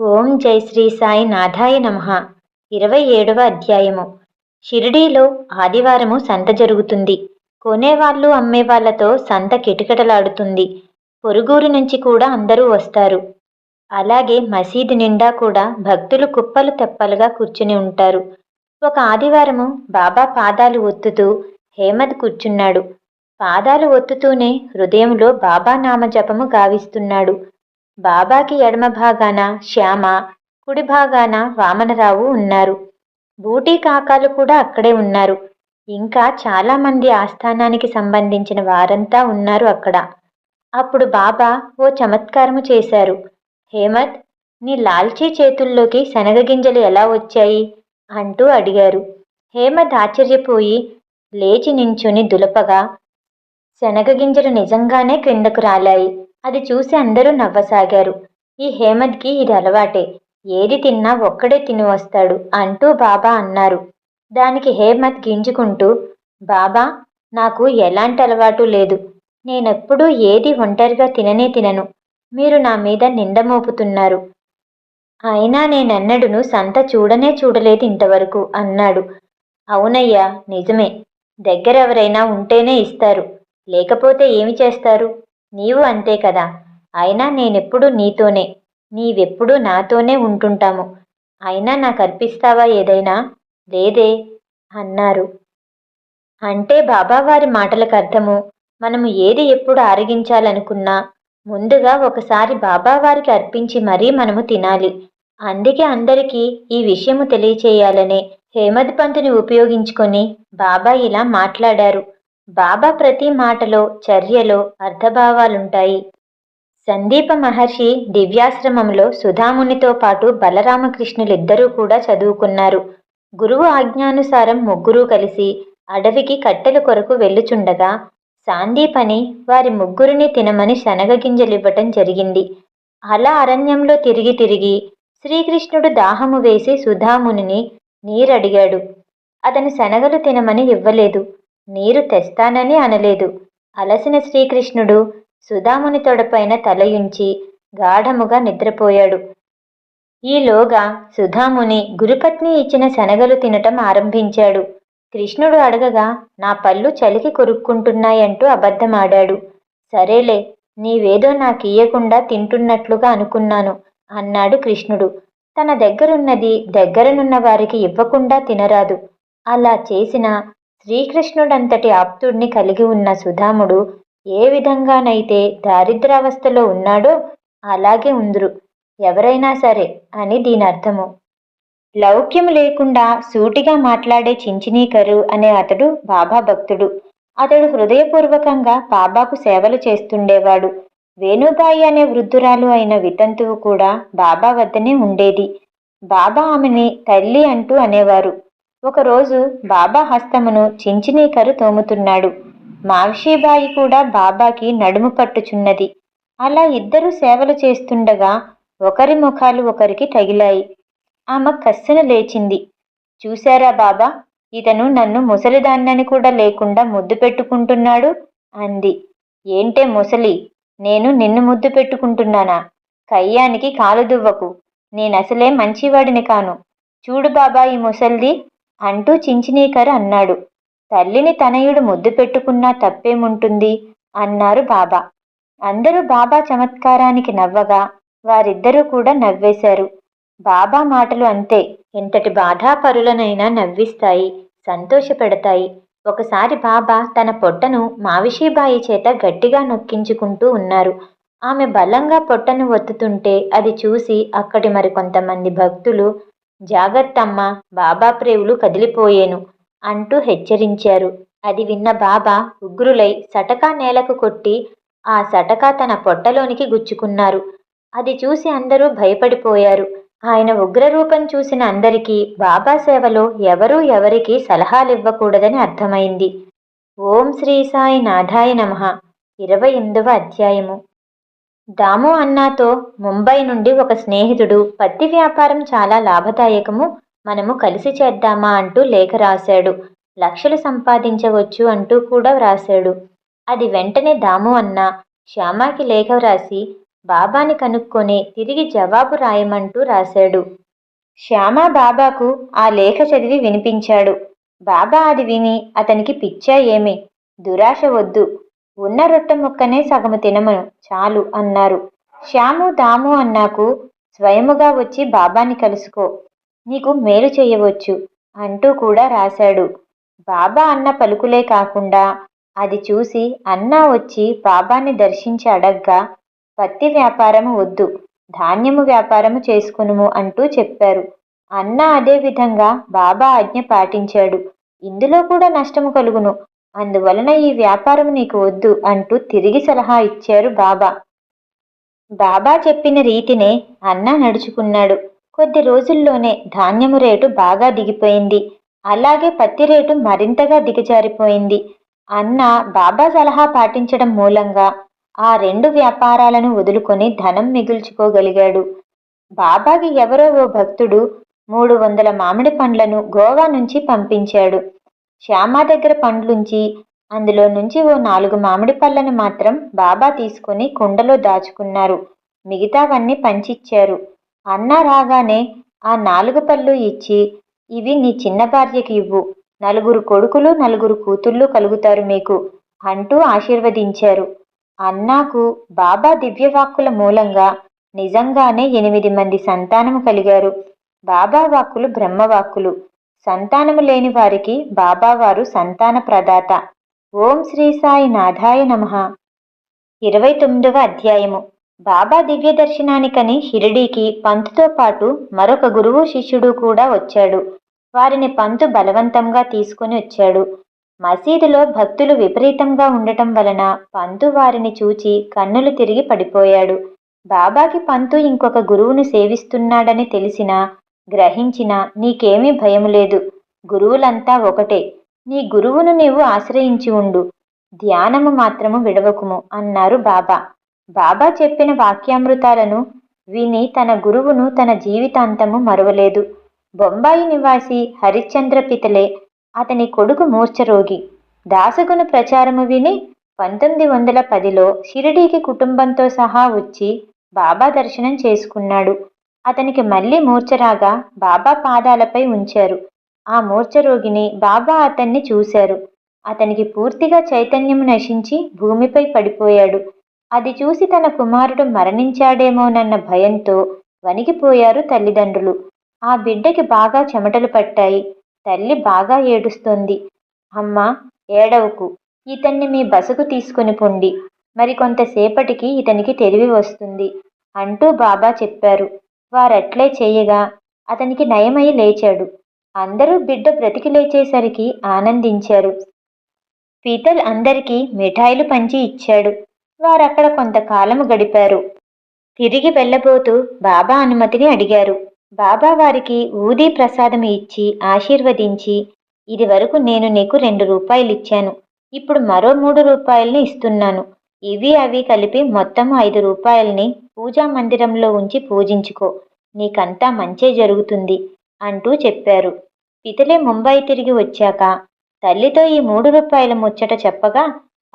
ఓం జై శ్రీ సాయి నాథాయ నమ. ఇరవై ఏడవ అధ్యాయము. షిరిడీలో ఆదివారము సంత జరుగుతుంది. కొనేవాళ్ళు అమ్మేవాళ్ళతో సంత కిటకిటలాడుతుంది. పొరుగురు నుంచి కూడా అందరూ వస్తారు. అలాగే మసీదు నిండా కూడా భక్తులు కుప్పలు తెప్పలుగా కూర్చుని ఉంటారు. ఒక ఆదివారము బాబా పాదాలు ఒత్తుతూ హేమద్ కూర్చున్నాడు. పాదాలు ఒత్తుతూనే హృదయంలో బాబా నామజపము గావిస్తున్నాడు. బాబాకి ఎడమ భాగాన శ్యామ కుడి భాగాన వామనరావు ఉన్నారు. బూటీ కాకాలు కూడా అక్కడే ఉన్నారు. ఇంకా చాలామంది ఆస్థానానికి సంబంధించిన వారంతా ఉన్నారు అక్కడ. అప్పుడు బాబా ఓ చమత్కారము చేశారు. హేమత్ నీ లాల్చీ చేతుల్లోకి శనగ గింజలు ఎలా వచ్చాయి? అంటూ అడిగారు. హేమత్ ఆశ్చర్యపోయి లేచి నించుని దులపగా శనగ గింజలు నిజంగానే క్రిందకు రాలాయి. అది చూసి అందరూ నవ్వసాగారు. ఈ హేమద్కి ఇది అలవాటే. ఏది తిన్నా ఒక్కడే తిని వస్తాడు అంటూ బాబా అన్నారు. దానికి హేమత్ గింజుకుంటూ బాబా నాకు ఎలాంటి అలవాటు లేదు. నేనెప్పుడూ ఏది ఒంటరిగా తిననే తినను. మీరు నా మీద నింద మోపుతున్నారు. అయినా నేనన్నడును సంత చూడనే చూడలేదు ఇంతవరకు అన్నాడు. అవునయ్యా నిజమే. దగ్గరెవరైనా ఉంటేనే ఇస్తారు. లేకపోతే ఏమి చేస్తారు? నీవు అంతే కదా. అయినా నేనెప్పుడు నీతోనే. నీవెప్పుడు నాతోనే ఉంటుంటాము. అయినా నాకు అర్పిస్తావా ఏదైనా? లేదే అన్నారు. అంటే బాబావారి మాటలకు అర్థము మనము ఏది ఎప్పుడు ఆరగించాలనుకున్నా ముందుగా ఒకసారి బాబావారికి అర్పించి మరీ మనము తినాలి. అందుకే అందరికీ ఈ విషయము తెలియచేయాలనే హేమద్ పంతుని ఉపయోగించుకొని బాబా ఇలా మాట్లాడారు. బాబా ప్రతి మాటలో చర్యలో అర్థభావాలుంటాయి. సందీప మహర్షి దివ్యాశ్రమంలో సుధామునితో పాటు బలరామకృష్ణులిద్దరూ కూడా చదువుకున్నారు. గురువు ఆజ్ఞానుసారం ముగ్గురూ కలిసి అడవికి కట్టెల కొరకు వెళ్ళుచుండగా సాందీపని వారి ముగ్గురిని తినమని శనగగింజలివ్వటం జరిగింది. అలా అరణ్యంలో తిరిగి తిరిగి శ్రీకృష్ణుడు దాహము వేసి సుధామునిని నీరడిగాడు. అతను శనగలు తినమని ఇవ్వలేదు. నీరు తెస్తానని అనలేదు. అలసిన శ్రీకృష్ణుడు సుధాముని తొడపైన తలయుంచి గాఢముగా నిద్రపోయాడు. ఈలోగా సుధాముని గురుపత్ని ఇచ్చిన శనగలు తినటం ఆరంభించాడు. కృష్ణుడు అడగగా నా పళ్ళు చలికి కొరుక్కుంటున్నాయంటూ అబద్ధమాడాడు. సరేలే నీవేదో నాకియ్యకుండా తింటున్నట్లుగా అనుకున్నాను అన్నాడు కృష్ణుడు. తన దగ్గరున్నది దగ్గరనున్న వారికి ఇవ్వకుండా తినరాదు. అలా చేసిన శ్రీకృష్ణుడంతటి ఆప్తుడిని కలిగి ఉన్న సుధాముడు ఏ విధంగానైతే దారిద్రావస్థలో ఉన్నాడో అలాగే ఉందురు. ఎవరైనా సరే అని దీని అర్థము. లౌక్యం లేకుండా సూటిగా మాట్లాడే చించినీకరు అనే అతడు బాబా భక్తుడు. అతడు హృదయపూర్వకంగా బాబాకు సేవలు చేస్తుండేవాడు. వేణుబాయి అనే వృద్ధురాలు అయిన వితంతువు కూడా బాబా వద్దనే ఉండేది. బాబా ఆమెని తల్లి అంటూ అనేవారు. ఒకరోజు బాబా హస్తమును చించినీకరు తోముతున్నాడు. మావిషీబాయి కూడా బాబాకి నడుము పట్టుచున్నది. అలా ఇద్దరు సేవలు చేస్తుండగా ఒకరి ముఖాలు ఒకరికి తగిలాయి. ఆమె కస్సన లేచింది. చూశారా బాబా ఇతను నన్ను ముసలిదాన్నని కూడా లేకుండా ముద్దు పెట్టుకుంటున్నాడు? అంది. ఏంటే ముసలి నేను నిన్ను ముద్దు పెట్టుకుంటున్నానా? కయ్యానికి కాలు దువ్వకు. నేనసలే మంచివాడిని కాను. చూడు బాబా ఈ ముసల్ది అంటూ చించినీకర్ అన్నాడు. తల్లిని తనయుడు ముద్దు పెట్టుకున్నా తప్పేముంటుంది? అన్నారు బాబా. అందరూ బాబా చమత్కారానికి నవ్వగా వారిద్దరూ కూడా నవ్వేశారు. బాబా మాటలు అంతే. ఎంతటి బాధాపరులనైనా నవ్విస్తాయి సంతోషపెడతాయి. ఒకసారి బాబా తన పొట్టను మావిషీబాయి చేత గట్టిగా నొక్కించుకుంటూ ఉన్నారు. ఆమె బలంగా పొట్టను ఒత్తుతుంటే అది చూసి అక్కడి మరికొంతమంది భక్తులు జాగ్రత్తమ్మా బాబా ప్రేవులు కదిలిపోయేను అంటూ హెచ్చరించారు. అది విన్న బాబా ఉగ్రులై సటకా నేలకు కొట్టి ఆ సటకా తన పొట్టలోనికి గుచ్చుకున్నారు. అది చూసి అందరూ భయపడిపోయారు. ఆయన ఉగ్రరూపం చూసిన అందరికీ బాబా సేవలో ఎవరూ ఎవరికి సలహాలివ్వకూడదని అర్థమైంది. ఓం శ్రీ సాయి నాథాయ నమ. ఇరవై ఎనిమిదవ అధ్యాయము. దాము అన్నాతో ముంబై నుండి ఒక స్నేహితుడు పత్తి వ్యాపారం చాలా లాభదాయకము మనము కలిసి చేద్దామా? అంటూ లేఖ రాశాడు. లక్షలు సంపాదించవచ్చు అంటూ కూడా వ్రాశాడు. అది వెంటనే దాము అన్న శ్యామాకి లేఖ వ్రాసి బాబాని కనుక్కొని తిరిగి జవాబు రాయమంటూ రాశాడు. శ్యామ బాబాకు ఆ లేఖ చదివి వినిపించాడు. బాబా అది విని అతనికి పిచ్చా ఏమి? దురాశ వద్దు. ఉన్న రొట్టె ముక్కనే సగము తినమను. చాలు అన్నారు. శ్యాము దాము అన్నాకు స్వయముగా వచ్చి బాబాని కలుసుకో. నీకు మేలు చేయవచ్చు అంటూ కూడా రాశాడు. బాబా అన్న పలుకులే కాకుండా అది చూసి అన్నా వచ్చి బాబాని దర్శించి అడగ్గా పత్తి వ్యాపారము వద్దు ధాన్యము వ్యాపారము చేసుకునుము అంటూ చెప్పారు. అన్న అదే విధంగా బాబా ఆజ్ఞ పాటించాడు. ఇందులో కూడా నష్టము కలుగును. అందువలన ఈ వ్యాపారం నీకు వద్దు అంటూ తిరిగి సలహా ఇచ్చారు బాబా. బాబా చెప్పిన రీతినే అన్న నడుచుకున్నాడు. కొద్ది రోజుల్లోనే ధాన్యము రేటు బాగా దిగిపోయింది. అలాగే పత్తి రేటు మరింతగా దిగజారిపోయింది. అన్న బాబా సలహా పాటించడం మూలంగా ఆ రెండు వ్యాపారాలను వదులుకొని ధనం మిగుల్చుకోగలిగాడు. బాబాకి ఎవరో ఓ భక్తుడు మూడు వందల మామిడి పండ్లను గోవా నుంచి పంపించాడు. శ్యామ దగ్గర పండ్లుంచి అందులో నుంచి ఓ నాలుగు మామిడి పళ్ళను మాత్రం బాబా తీసుకుని కుండలో దాచుకున్నారు. మిగతావన్నీ పంచిచ్చారు. అన్న రాగానే ఆ నాలుగు పళ్ళు ఇచ్చి ఇవి నీ చిన్న భార్యకి ఇవ్వు. నలుగురు కొడుకులు నలుగురు కూతుళ్ళు కలుగుతారు మీకు అంటూ ఆశీర్వదించారు. అన్నాకు బాబా దివ్యవాక్కుల మూలంగా నిజంగానే ఎనిమిది మంది సంతానము కలిగారు. బాబా వాక్కులు బ్రహ్మవాక్కులు. సంతానము లేని వారికి బాబావారు సంతాన ప్రదాత. ఓం శ్రీ సాయి నాథాయ నమ. ఇరవై తొమ్మిదవ అధ్యాయము. బాబా దివ్య దర్శనానికని షిరిడీకి పంతుతో పాటు మరొక గురువు శిష్యుడు కూడా వచ్చాడు. వారిని పంతు బలవంతంగా తీసుకుని వచ్చాడు. మసీదులో భక్తులు విపరీతంగా ఉండటం వలన పంతు వారిని చూచి కన్నులు తిరిగి పడిపోయాడు. బాబాకి పంతు ఇంకొక గురువును సేవిస్తున్నాడని తెలిసినా గ్రహించినా నీకేమీ భయం లేదు. గురువులంతా ఒకటే. నీ గురువును నీవు ఆశ్రయించి ఉండు. ధ్యానము మాత్రము విడవకుము అన్నారు బాబా. బాబా చెప్పిన వాక్యామృతాలను విని తన గురువును తన జీవితాంతము మరవలేదు. బొంబాయి నివాసి హరిశ్చంద్ర పితలే అతని కొడుకు మూర్ఛరోగి. దాసగును ప్రచారము విని పంతొమ్మిది వందల పదిలో షిరిడీకి కుటుంబంతో సహా వచ్చి బాబా దర్శనం చేసుకున్నాడు. అతనికి మళ్ళీ మూర్ఛరాగా బాబా పాదాలపై ఉంచారు. ఆ మూర్ఛరోగిని బాబా అతన్ని చూశారు. అతనికి పూర్తిగా చైతన్యం నశించి భూమిపై పడిపోయాడు. అది చూసి తన కుమారుడు మరణించాడేమోనన్న భయంతో వణికిపోయారు తల్లిదండ్రులు. ఆ బిడ్డకి బాగా చెమటలు పట్టాయి. తల్లి బాగా ఏడుస్తోంది. అమ్మా ఏడవకు. ఇతన్ని మీ బసకు తీసుకుని పొండి. మరి కొంతసేపటికి ఇతనికి తెలివి వస్తుంది అంటూ బాబా చెప్పారు. వారట్లే చేయగా అతనికి నయమై లేచాడు. అందరూ బిడ్డ బ్రతికి లేచేసరికి ఆనందించారు. పీతల్ అందరికీ మిఠాయిలు పంచి ఇచ్చాడు. వారక్కడ కొంతకాలము గడిపారు. తిరిగి వెళ్ళబోతూ బాబా అనుమతిని అడిగారు. బాబా వారికి ఊదీ ప్రసాదం ఇచ్చి ఆశీర్వదించి ఇది వరకు నేను నీకు రెండు రూపాయలు ఇచ్చాను ఇప్పుడు మరో మూడు రూపాయలని ఇస్తున్నాను. ఇవి అవి కలిపి మొత్తం ఐదు రూపాయల్ని పూజా మందిరంలో ఉంచి పూజించుకో. నీకంతా మంచే జరుగుతుంది అంటూ చెప్పారు. పితలే ముంబై తిరిగి వచ్చాక తల్లితో ఈ మూడు రూపాయల ముచ్చట చెప్పగా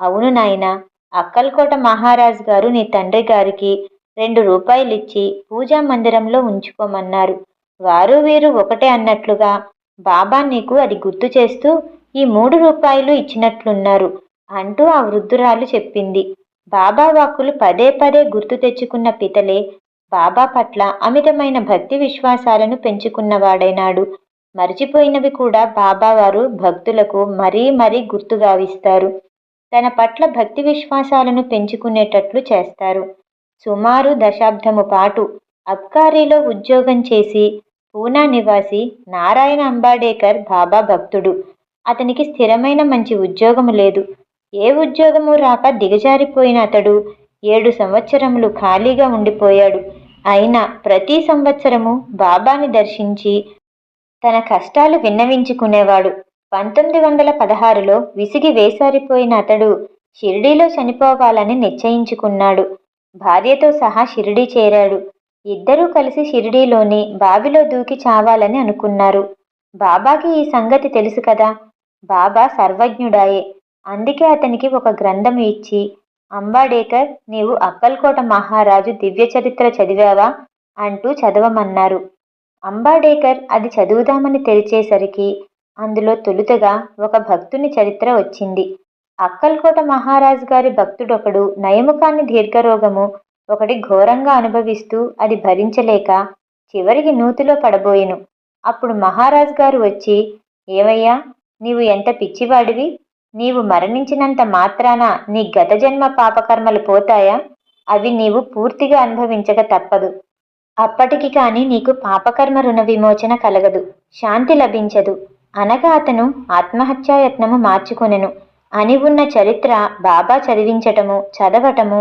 అవును నాయనా అక్కల్కోట మహారాజ్ గారు నీ తండ్రి గారికి రెండు రూపాయలిచ్చి పూజా మందిరంలో ఉంచుకోమన్నారు. వారు వీరు ఒకటే అన్నట్లుగా బాబా నీకు అది గుర్తు చేస్తూ ఈ మూడు రూపాయలు ఇచ్చినట్లున్నారు. అంటూ ఆ వృద్ధురాలు చెప్పింది. బాబా వాక్కులు పదే పదే గుర్తు తెచ్చుకున్న పితలే బాబా పట్ల అమితమైన భక్తి విశ్వాసాలను పెంచుకున్నవాడైనాడు. మరిచిపోయినవి కూడా బాబావారు భక్తులకు మరీ మరీ గుర్తుగావిస్తారు తన పట్ల భక్తి విశ్వాసాలను పెంచుకునేటట్లు చేస్తారు. సుమారు దశాబ్దము పాటు అబ్కారీలో ఉద్యోగం చేసి పూనా నివాసి నారాయణ అంబాడేకర్ బాబా భక్తుడు. అతనికి స్థిరమైన మంచి ఉద్యోగము లేదు. ఏ ఉద్యోగము రాక దిగజారిపోయిన అతడు ఏడు సంవత్సరములు ఖాళీగా ఉండిపోయాడు. అయినా ప్రతి సంవత్సరము బాబాని దర్శించి తన కష్టాలు విన్నవించుకునేవాడు. పంతొమ్మిది వందల పదహారులో విసిగి వేసారిపోయిన అతడు షిరిడీలో చనిపోవాలని నిశ్చయించుకున్నాడు. భార్యతో సహా షిరిడీ చేరాడు. ఇద్దరూ కలిసి షిరిడీలోని బావిలో దూకి చావాలని అనుకున్నారు. బాబాకి ఈ సంగతి తెలుసు కదా? బాబా సర్వజ్ఞుడాయే. అందుకే అతనికి ఒక గ్రంథం ఇచ్చి అంబాడేకర్ నీవు అక్కల్కోట మహారాజు దివ్య చరిత్ర చదివావా? అంటూ చదవమన్నారు. అంబాడేకర్ అది చదువుదామని తెరిచేసరికి అందులో తొలుతగా ఒక భక్తుని చరిత్ర వచ్చింది. అక్కల్కోట మహారాజు గారి భక్తుడొకడు నయముకాన్ని దీర్ఘరోగము ఒకటి ఘోరంగా అనుభవిస్తూ అది భరించలేక చివరికి నూతిలో పడబోయెను. అప్పుడు మహారాజు గారు వచ్చి ఏమయ్యా నీవు ఎంత పిచ్చివాడివి? నీవు మరణించినంత మాత్రాన నీ గత జన్మ పాపకర్మలు పోతాయా? అవి నీవు పూర్తిగా అనుభవించక తప్పదు. అప్పటికి కాని నీకు పాపకర్మ రుణ విమోచన కలగదు. శాంతి లభించదు. అనగా అతను ఆత్మహత్యాయత్నము మార్చుకొనెను. అని ఉన్న చరిత్ర బాబా చదివించటము చదవటము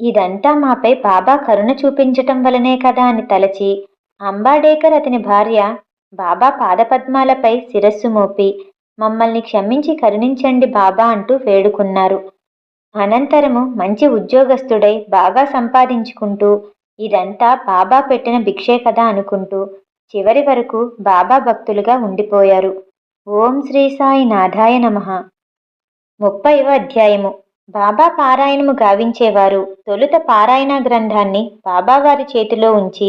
ఇదంతా మాపై బాబా కరుణ చూపించటం వలనే కదా అని తలచి అంబాడేకర్ అతని భార్య బాబా పాదపద్మాలపై శిరస్సు మోపి మమ్మల్ని క్షమించి కరుణించండి బాబా అంటూ వేడుకున్నారు. అనంతరము మంచి ఉద్యోగస్తుడై బాగా సంపాదించుకుంటూ ఇదంతా బాబా పెట్టిన భిక్షే కదా అనుకుంటూ చివరి వరకు బాబా భక్తులుగా ఉండిపోయారు. ఓం శ్రీ సాయి నాథాయ నమః. ముప్పైవ అధ్యాయము. బాబా పారాయణము గావించేవారు తొలుత పారాయణ గ్రంథాన్ని బాబావారి చేతిలో ఉంచి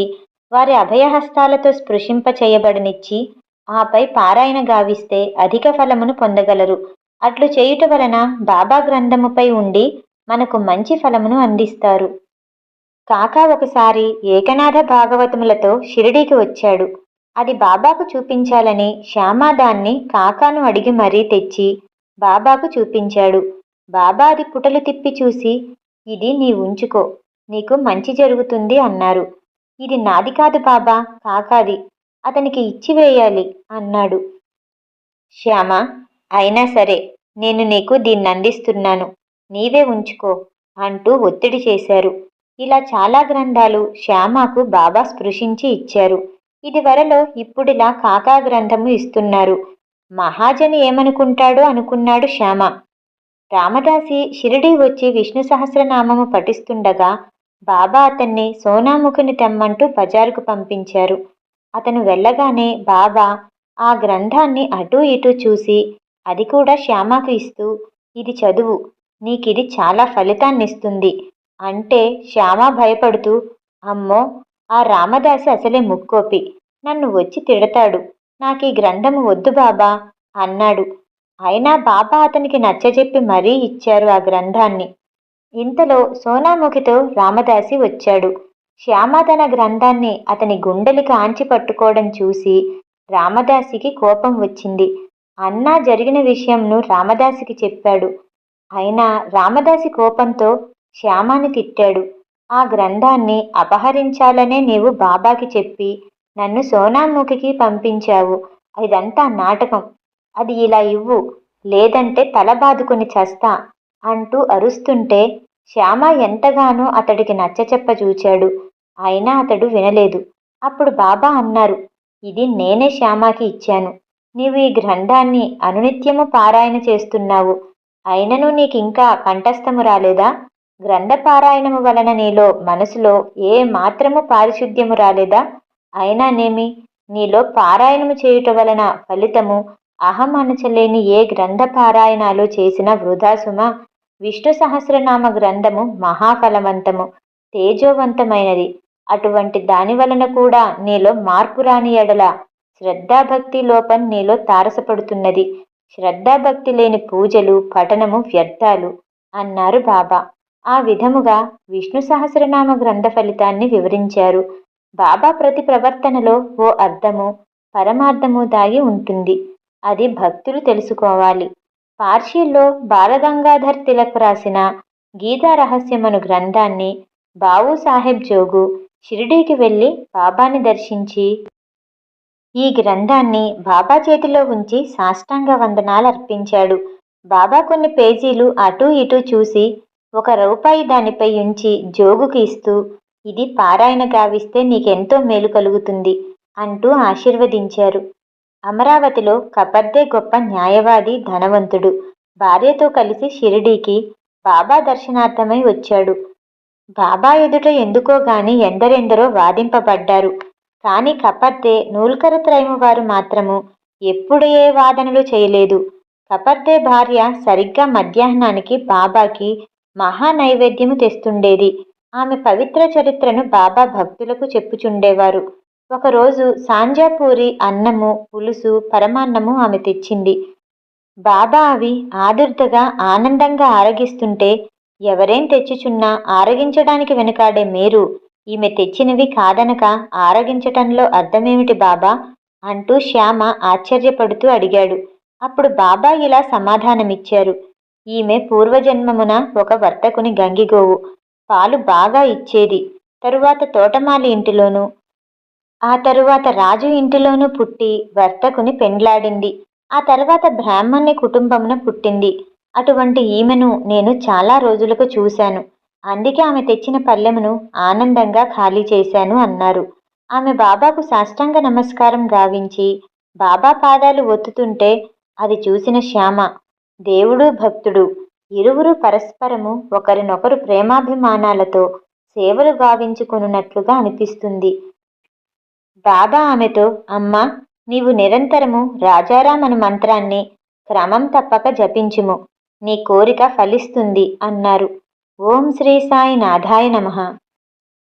వారి అభయహస్తాలతో స్పృశింప చేయబడనిచ్చి ఆపై పారాయణ గావిస్తే అధిక ఫలమును పొందగలరు. అట్లు చేయుట వలన బాబా గ్రంథముపై ఉండి మనకు మంచి ఫలమును అందిస్తారు. కాకా ఒకసారి ఏకనాథ భాగవతములతో షిరిడీకి వచ్చాడు. అది బాబాకు చూపించాలని శ్యామాదాన్ని కాకాను అడిగి మరీ తెచ్చి బాబాకు చూపించాడు. బాబా అది పుటలు తిప్పి చూసి ఇది నీ ఉంచుకో నీకు మంచి జరుగుతుంది అన్నారు. ఇది నాది కాదు బాబా కాకాది. అతనికి ఇచ్చివేయాలి అన్నాడు. శ్యామ అయినా సరే నేను నీకు దీన్ని అందిస్తున్నాను. నీవే ఉంచుకో అంటూ ఒత్తిడి చేశారు. ఇలా చాలా గ్రంథాలు శ్యామకు బాబా స్పృశించి ఇచ్చారు. ఇది వరలో ఇప్పుడిలా కాకా గ్రంథము ఇస్తున్నారు. మహాజని ఏమనుకుంటాడో అనుకున్నాడు శ్యామ. రామదాసి షిరిడి వచ్చి విష్ణు సహస్రనామము పఠిస్తుండగా బాబా అతన్ని సోనాముఖిని తెమ్మంటూ బజారుకు పంపించారు. అతను వెళ్ళగానే బాబా ఆ గ్రంథాన్ని అటూ ఇటూ చూసి అది కూడా శ్యామకు ఇస్తూ ఇది చదువు నీకిది చాలా ఫలితాన్నిస్తుంది అంటే శ్యామ భయపడుతూ అమ్మో ఆ రామదాసి అసలే ముక్కోపి నన్ను వచ్చి తిడతాడు నాకు ఈ గ్రంథము వద్దు బాబా అన్నాడు. అయినా బాబా అతనికి నచ్చజెప్పి మరీ ఇచ్చారు ఆ గ్రంథాన్ని. ఇంతలో సోనాముఖితో రామదాసి వచ్చాడు. శ్యామ తన గ్రంథాన్ని అతని గుండెలు ఆంచి పట్టుకోవడం చూసి రామదాసికి కోపం వచ్చింది. అన్నా జరిగిన విషయంను రామదాసికి చెప్పాడు. అయినా రామదాసి కోపంతో శ్యామాని తిట్టాడు. ఆ గ్రంథాన్ని అపహరించాలనే నీవు బాబాకి చెప్పి నన్ను సోనాముఖికి పంపించావు. ఇదంతా నాటకం. అది ఇలా ఇవ్వు. లేదంటే తల బాదుకుని చస్తా అంటూ అరుస్తుంటే శ్యామ ఎంతగానో అతడికి నచ్చచెప్ప చూచాడు. అయినా అతడు వినలేదు. అప్పుడు బాబా అన్నారు ఇది నేనే శ్యామకి ఇచ్చాను. నీవు ఈ గ్రంథాన్ని అనునిత్యము పారాయణ చేస్తున్నావు. అయినను నీకింకా కంఠస్థము రాలేదా? గ్రంథ పారాయణము వలన నీలో మనసులో ఏ మాత్రము పారిశుద్ధ్యము రాలేదా? అయినా నేమి నీలో పారాయణము చేయుట వలన ఫలితము అహం అనచలేని ఏ గ్రంథ పారాయణాలు చేసిన వృధాసుమ విష్ణు సహస్రనామ గ్రంథము మహాఫలవంతము తేజోవంతమైనది. అటువంటి దాని వలన కూడా నీలో మార్పు రాని ఎడల శ్రద్ధాభక్తి లోపం నీలో తారసపడుతున్నది. శ్రద్ధాభక్తి లేని పూజలు పఠనము వ్యర్థాలు అన్నారు బాబా. ఆ విధముగా విష్ణు సహస్రనామ గ్రంథ ఫలితాన్ని వివరించారు. బాబా ప్రతి ప్రవర్తనలో ఓ అర్థము పరమార్థము దాగి ఉంటుంది. అది భక్తులు తెలుసుకోవాలి. పార్షీల్లో బాలగంగాధర్ తిలక్ రాసిన గీతా రహస్యమను గ్రంథాన్ని బావు సాహెబ్ జోగు షిరిడీకి వెళ్ళి బాబాని దర్శించి ఈ గ్రంథాన్ని బాబా చేతిలో ఉంచి సాష్టాంగ వందనాలు అర్పించాడు. బాబా కొన్ని పేజీలు అటూ ఇటూ చూసి ఒక రూపాయి దానిపై ఉంచి జోగుకి ఇస్తూ ఇది పారాయణ గావిస్తే నీకెంతో మేలు కలుగుతుంది అంటూ ఆశీర్వదించారు. అమరావతిలో కపర్దే గొప్ప న్యాయవాది ధనవంతుడు. భార్యతో కలిసి షిరిడీకి బాబా దర్శనార్థమై వచ్చాడు. బాబా ఎదుట ఎందుకో గాని ఎందరెందరో వాదింపబడ్డారు. కాని కపర్దే నూల్కరత్రయము వారు మాత్రము ఎప్పుడు ఏ వాదనలు చేయలేదు. కపర్దే భార్య సరిగ్గా మధ్యాహ్నానికి బాబాకి మహా నైవేద్యము తెస్తుండేది. ఆమె పవిత్ర చరిత్రను బాబా భక్తులకు చెప్పుచుండేవారు. ఒకరోజు సాంజాపూరి అన్నము పులుసు పరమాన్నము ఆమె తెచ్చింది. బాబా అవి ఆదుర్దగా ఆనందంగా ఆరగిస్తుంటే ఎవరేం తెచ్చుచున్నా ఆరగించడానికి వెనుకాడే మీరు ఈమె తెచ్చినవి కాదనక ఆరగించటంలో అర్థమేమిటి బాబా? అంటూ శ్యామ ఆశ్చర్యపడుతూ అడిగాడు. అప్పుడు బాబా ఇలా సమాధానమిచ్చారు. ఈమె పూర్వజన్మమున ఒక వర్తకుని గంగిగోవు. పాలు బాగా ఇచ్చేది. తరువాత తోటమాలి ఇంటిలోనూ ఆ తరువాత రాజు ఇంటిలోనూ పుట్టి వర్తకుని పెండ్లాడింది. ఆ తర్వాత బ్రాహ్మణ్య కుటుంబమున పుట్టింది. అటువంటి ఈమెను నేను చాలా రోజులకు చూశాను. అందుకే ఆమె తెచ్చిన పల్లెమును ఆనందంగా ఖాళీ చేశాను అన్నారు. ఆమె బాబాకు సాష్టాంగ నమస్కారం గావించి బాబా పాదాలు ఒత్తుతుంటే అది చూసిన శ్యామ దేవుడు భక్తుడు ఇరువురు పరస్పరము ఒకరినొకరు ప్రేమాభిమానాలతో సేవలు గావించుకొనున్నట్లుగా అనిపిస్తుంది. బాబా ఆమెతో అమ్మా నీవు నిరంతరము రాజారాం అను మంత్రాన్ని క్రమం తప్పక జపించుము. నీ కోరిక ఫలిస్తుంది అన్నారు. ఓం శ్రీ సాయి నాథాయ నమః.